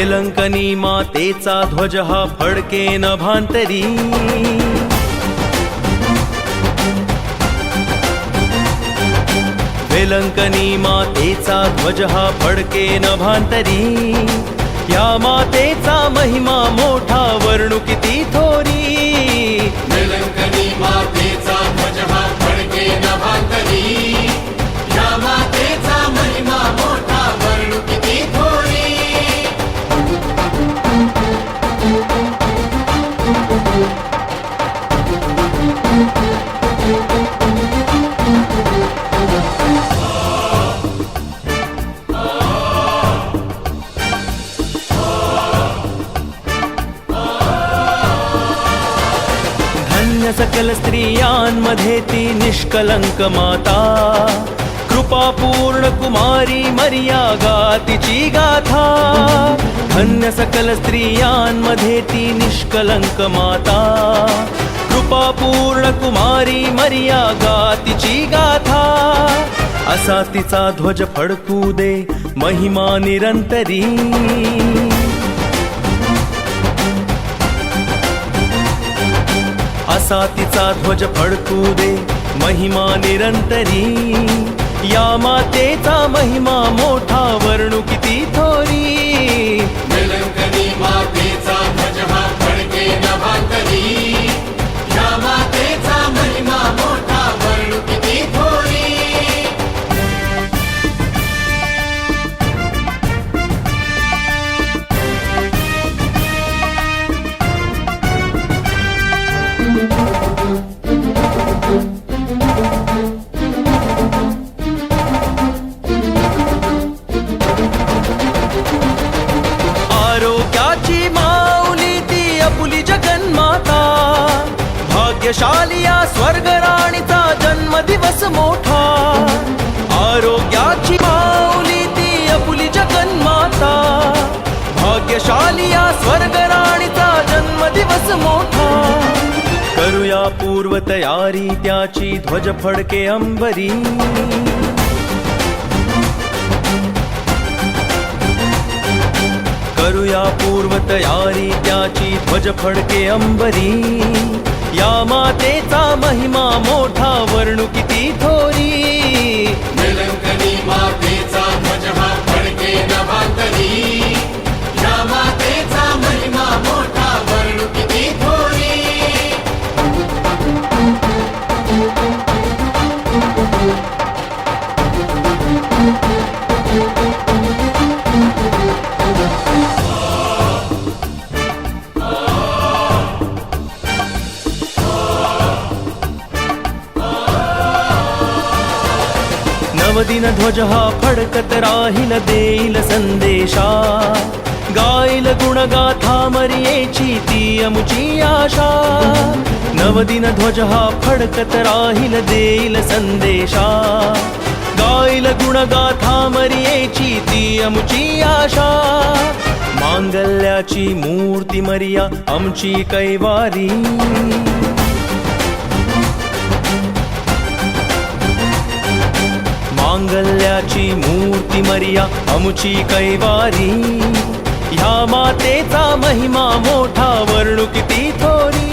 वेलंकनी मातेचा ध्वज हा फडके नभांतरी वेलंकनी मातेचा ध्वज हा फडके नभांतरी या मातेचा महिमा मोठा वर्णू किती थोरी. सकल स्त्रियांमध्ये ती निष्कलंक माता. कृपा पूर्ण कुमारी मर्या गातीची गाथा. धन्य सकल स्त्रियांमध्ये ती निष्कलंक माता. कृपा पूर्ण कुमारी मर्या गातीची गाथा. असा तिचा ध्वज फडकू दे महिमा निरंतरी. तिचा ध्वज फडकू दे. महिमा निरंतरी. या मातेचा महिमा मोठा. वर्णू किती थो आरोग्याची माऊली ती अपुली जगन्माता भाग्यशाली या स्वर्ग राणीचा जन्मदिवस मोठा. आरोग्याची माऊली ती अपुली जगन्माता भाग्यशाली या स्वर्ग राणीचा जन्मदिवस मोठा. करूया पूर्व तयारी त्याची ध्वज फडके अंबरी. करूया पूर्व तयारी त्याची ध्वज फडके अंबरी. या मातेचा महिमा मोठा वर्णू किती थो नवदिन ध्वज हा फडकत राहील देईल संदेशा. गाईल गुणगाथा मरियेची ती अमुची आशा नवदिन ध्वज हा फडकत राहील देईल संदेशा. गाईल गुणगाथा मरियेची ती अमुची आशा. मांगल्याची मूर्ती मरिया आमची कैवारी. मांगल्याची मूर्ती मरिया अमुची कैवारी. ह्या मातेचा महिमा मोठा वर्णू किती थोरी.